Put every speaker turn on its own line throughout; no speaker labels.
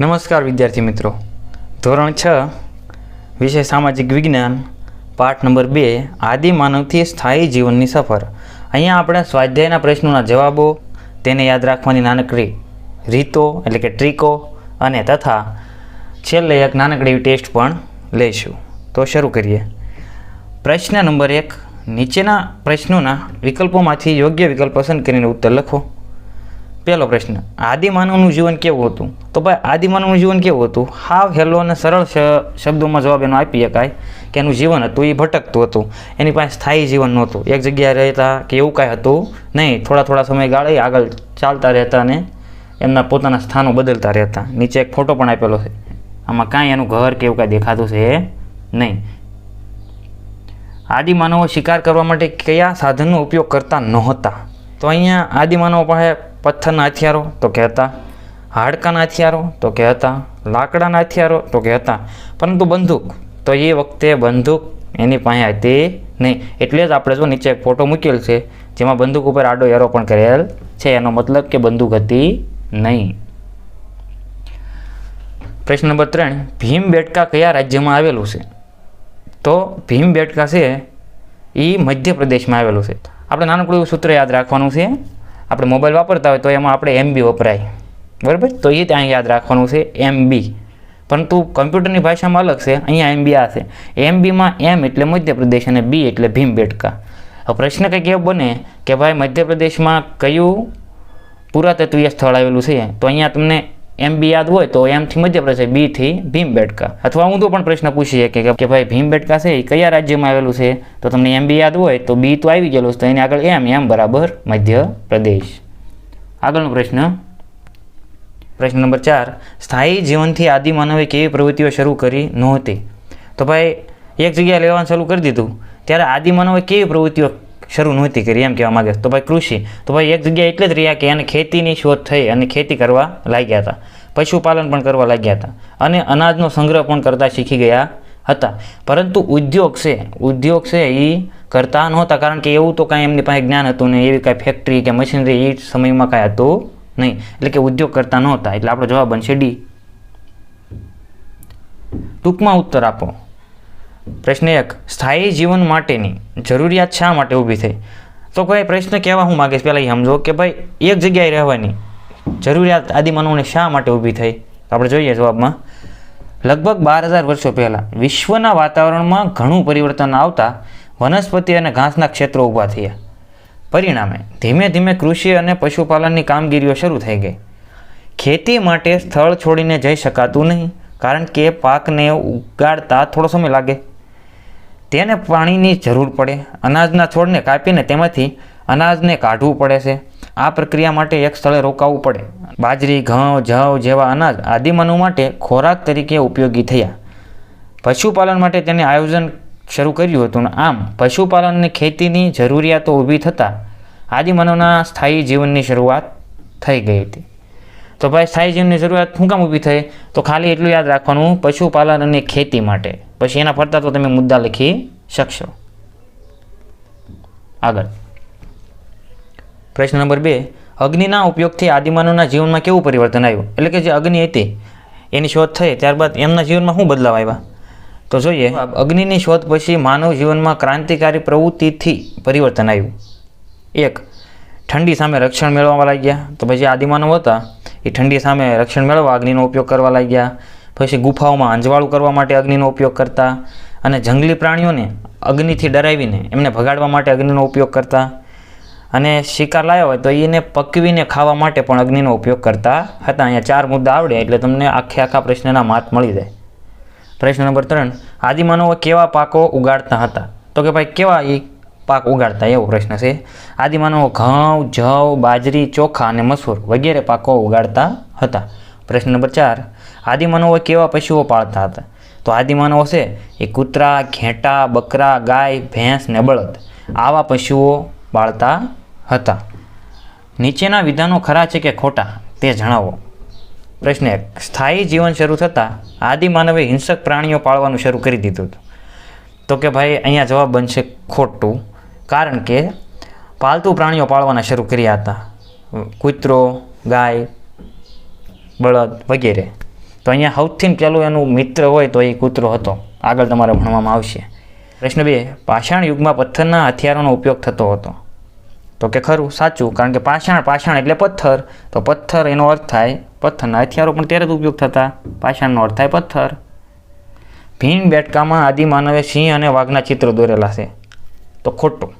નમસ્કાર વિદ્યાર્થી મિત્રો. ધોરણ છ, વિષય સામાજિક વિજ્ઞાન, પાઠ નંબર બે, આદિ માનવથી સ્થાયી જીવનની સફર. અહીંયા આપણે સ્વાધ્યાયના પ્રશ્નોના જવાબો, તેને યાદ રાખવાની નાનકડી રીતો, એટલે કે ટ્રીકો, અને તથા છેલ્લે એક નાનકડી ટેસ્ટ પણ લઈશું. તો શરૂ કરીએ. પ્રશ્ન નંબર એક, નીચેના પ્રશ્નોના વિકલ્પોમાંથી યોગ્ય વિકલ્પ પસંદ કરીને ઉત્તર લખો. પહેલો પ્રશ્ન, આદિમાનવનું જીવન કેવું હતું? તો ભાઈ, આદિમાનવનું જીવન કેવું હતું? હાવ હેલો અને સરળ શબ્દોમાં જવાબ એનો આપી શકાય કે એનું જીવન હતું, એ ભટકતું હતું. એની પાસે સ્થાયી જીવન નહોતું. એક જગ્યાએ રહેતા કે એવું કાંઈ હતું નહીં. થોડા થોડા સમય ગાળે આગળ ચાલતા રહેતા અને એમના પોતાના સ્થાનો બદલતા રહેતા. નીચે એક ફોટો પણ આપેલો છે. આમાં કાંઈ એનું ઘર કે એવું કાંઈ દેખાતું છે નહીં. આદિમાનવો શિકાર કરવા માટે કયા સાધનનો ઉપયોગ કરતા નહોતા? તો અહીંયા આદિમાનવો પાસે પથ્થરના હથિયારો તો કે હતા હાડકાના હથિયારો તો કે હતા લાકડાના હથિયારો તો કે હતા પરંતુ બંદૂક, તો એ વખતે બંદૂક એની પાસે હતી નહીં. એટલે જ આપણે જો નીચે એક ફોટો મૂકેલ છે, જેમાં બંદૂક ઉપર આડો એરો પણ કરેલ છે. એનો મતલબ કે બંદૂક હતી નહીં. પ્રશ્ન નંબર ત્રણ ભીમબેટકા કયા રાજ્યમાં આવેલું છે? તો ભીમબેટકા છે એ મધ્યપ્રદેશમાં આવેલું છે. આપણે નાનકડું સૂત્ર યાદ રાખવાનું છે. આપણે મોબાઈલ વાપરતા હોય તો એમાં આપણે એમબી વપરાય. બરાબર? તો એ ત્યાં યાદ રાખવાનું છે એમબી પરંતુ કમ્પ્યુટરની ભાષામાં અલગ છે, અહીંયા એમબી આ છે. એમબીમાં એમ એટલે મધ્યપ્રદેશ અને બી એટલે ભીમબેટકા. પ્રશ્ન કંઈક એવો બને કે ભાઈ મધ્યપ્રદેશમાં કયું પુરાતત્વીય સ્થળ આવેલું છે? તો અહીંયા તમને એમ બી યાદ હોય તો એમથી મધ્યપ્રદેશ બીથી ભીમબેટકા. અથવા ઊંધો પણ પ્રશ્ન પૂછી શકે કે- ભાઈ ભીમબેટકા છે, એ કયા રાજ્યમાં આવેલું છે? તો તમને એમ બી યાદ હોય તો બી તો આવી ગયેલું છે, તો એની આગળ એમ એમ બરાબર મધ્યપ્રદેશ આગળનો પ્રશ્ન. પ્રશ્ન નંબર ચાર. સ્થાયી જીવનથી આદિમાનવે કેવી પ્રવૃત્તિઓ શરૂ કરી નહોતી? તો ભાઈ, એક જગ્યાએ લેવાનું શરૂ કરી દીધું. ત્યારે આદિમાનવે કેવી પ્રવૃત્તિઓ શરૂ નહોતી કરી, એમ કહેવા માંગે તો ભાઈ કૃષિ, તો ભાઈ એક જગ્યાએ એટલે જ રહ્યા કે એને ખેતીની શોધ થઈ અને ખેતી કરવા લાગ્યા હતા. પશુપાલન પણ કરવા લાગ્યા હતા. અને અનાજનો સંગ્રહ પણ કરતા શીખી ગયા હતા. પરંતુ ઉદ્યોગ છે ઉદ્યોગ છે એ કરતા નહોતા, કારણ કે એવું તો કાંઈ એમની પાસે જ્ઞાન હતું નહીં, એવી કાંઈ ફેક્ટરી કે મશીનરી એ સમયમાં કાંઈ હતું નહીં. એટલે કે ઉદ્યોગ કરતા નહોતા. એટલે આપણો જવાબ બનશે ડી. ટૂંકમાં ઉત્તર આપો. પ્રશ્ન એક, સ્થાયી જીવન માટેની જરૂરિયાત શા માટે ઊભી થઈ? તો કોઈ પ્રશ્ન કહેવા હું માગીશ, પહેલાં એ સમજો કે ભાઈ, એક જગ્યાએ રહેવાની જરૂરિયાત આદિમાનવને શા માટે ઊભી થઈ? આપણે જોઈએ જવાબમાં, લગભગ બાર હજાર વર્ષો પહેલાં વિશ્વના વાતાવરણમાં ઘણું પરિવર્તન આવતા વનસ્પતિ અને ઘાસના ક્ષેત્રો ઊભા થયા. પરિણામે ધીમે ધીમે કૃષિ અને પશુપાલનની કામગીરીઓ શરૂ થઈ ગઈ. ખેતી માટે સ્થળ છોડીને જઈ શકાતું નહીં, કારણ કે પાકને ઉગાડતા થોડો સમય લાગે. તેને પાણીની જરૂર પડે. અનાજના છોડને કાપીને તેમાંથી અનાજને કાઢવું પડે છે. આ પ્રક્રિયા માટે એક સ્થળે રોકાવું પડે. બાજરી, ઘઉં, જવ જેવા અનાજ આદિમાનવ માટે ખોરાક તરીકે ઉપયોગી થયા. પશુપાલન માટે તેને આયોજન શરૂ કર્યું હતું. આમ પશુપાલન અને ખેતીની જરૂરિયાતો ઊભી થતાં આદિમાનવના સ્થાયી જીવનની શરૂઆત થઈ ગઈ હતી. તો ભાઈ, સ્થાયી જીવનની શરૂઆત શું કામ ઊભી થઈ? તો ખાલી એટલું યાદ રાખવાનું, પશુપાલન અને ખેતી માટે. પછી એના ફરતા તો તમે મુદ્દા લખી શકશો. આગળ. પ્રશ્ન નંબર બે. અગ્નિના ઉપયોગથી આદિમાનવના જીવનમાં કેવું પરિવર્તન આવ્યું? એટલે કે જે અગ્નિ હતી, એની શોધ થઈ, ત્યારબાદ એમના જીવનમાં શું બદલાવ આવ્યા? તો જોઈએ, અગ્નિની શોધ પછી માનવ જીવનમાં ક્રાંતિકારી પ્રવૃત્તિથી પરિવર્તન આવ્યું. એક, ઠંડી સામે રક્ષણ મેળવવા લાગ્યા. તો પછી આદિમાનવ હતા, એ ઠંડી સામે રક્ષણ મેળવવા અગ્નિનો ઉપયોગ કરવા લાગ્યા. પછી ગુફાઓમાં અંજવાળું કરવા માટે અગ્નિનો ઉપયોગ કરતા અને જંગલી પ્રાણીઓને અગ્નિથી ડરાવીને એમને ભગાડવા માટે અગ્નિનો ઉપયોગ કરતા અને શિકાર લાવ્યો હોય તો એને પકવીને ખાવા માટે પણ અગ્નિનો ઉપયોગ કરતા હતા. અહીંયા ચાર મુદ્દા આવડે એટલે તમને આખે આખા પ્રશ્નના માર્ક મળી જાય. પ્રશ્ન નંબર ત્રણ, આદિમાનવો કેવા પાકો ઉગાડતા હતા? તો કે ભાઈ કેવા એ પાક ઉગાડતા? એવો પ્રશ્ન છે. આદિમાનવો ઘઉં, જવ, બાજરી, ચોખા અને મસૂર વગેરે પાકો ઉગાડતા હતા. પ્રશ્ન નંબર ચાર આદિમાનવો કેવા પશુઓ પાળતા હતા? તો આદિમાનવો છે, એ કૂતરા, ઘેટા, બકરા, ગાય, ભેંસ ને બળદ આવા પશુઓ પાળતા હતા. નીચેના વિધાનો ખરા છે કે ખોટા તે જણાવો. પ્રશ્ન એક, સ્થાયી જીવન શરૂ થતાં આદિમાનવે હિંસક પ્રાણીઓ પાળવાનું શરૂ કરી દીધું હતું. તો કે ભાઈ, અહીંયા જવાબ બનશે ખોટું, કારણ કે પાલતુ પ્રાણીઓ પાળવાના શરૂ કર્યા હતા. કૂતરો, ગાય બળદ વગેરે. તો અહીંયા સૌથી પહેલું એનું મિત્ર હોય તો એ કૂતરો હતો. આગળ તમારે ભણવામાં આવશે. પ્રશ્ન બે, પાષાણ યુગમાં પથ્થરના હથિયારોનો ઉપયોગ થતો હતો. તો કે ખરું, સાચું, કારણ કે પાષાણ પાષાણ એટલે પથ્થર. તો પથ્થર એનો અર્થ થાય, પથ્થરના હથિયારો પણ ત્યારે જ ઉપયોગ થતા. પાષાણનો અર્થ થાય પથ્થર. ભીમ બેટકામાં આદિમાનવે સિંહ અને વાઘના ચિત્રો દોરેલા છે. તો ખોટું.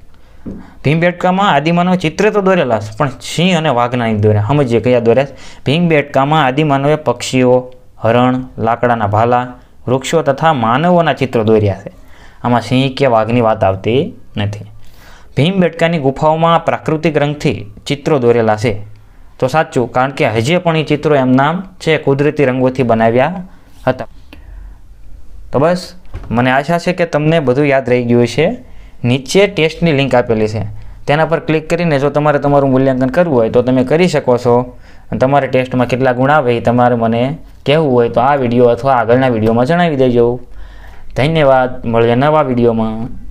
ભીમ બેટકામાં આદિમાનવે ચિત્ર તો દોરેલા છે, પણ સિંહ અને વાઘના અહીં દોર્યા. સમજીએ કયા દોર્યા? ભીમ બેટકામાં આદિમાનવે પક્ષીઓ, હરણ, લાકડાના ભાલા, વૃક્ષો તથા માનવોના ચિત્રો દોર્યા છે. આમાં સિંહ કે વાઘની વાત આવતી નથી. ભીમ બેટકાની ગુફાઓમાં પ્રાકૃતિક રંગથી ચિત્રો દોરેલા છે. તો સાચું, કારણ કે હજી પણ એ ચિત્રો એમના છે, કુદરતી રંગોથી બનાવ્યા હતા. તો બસ, મને આશા છે કે તમને બધું યાદ રહી ગયું છે નીચે ટેસ્ટની લિંક આપેલી છે. તેના પર ક્લિક કરીને જો તમારે તમારું મૂલ્યાંકન કરવું હોય તો તમે કરી શકો છો. અને તમારે ટેસ્ટમાં કેટલા ગુણ આવે એ તમારે મને કહેવું હોય તો આ વીડિયો અથવા આગળના વિડીયોમાં જણાવી દેજો. ધન્યવાદ. મળીએ નવા વિડીયોમાં.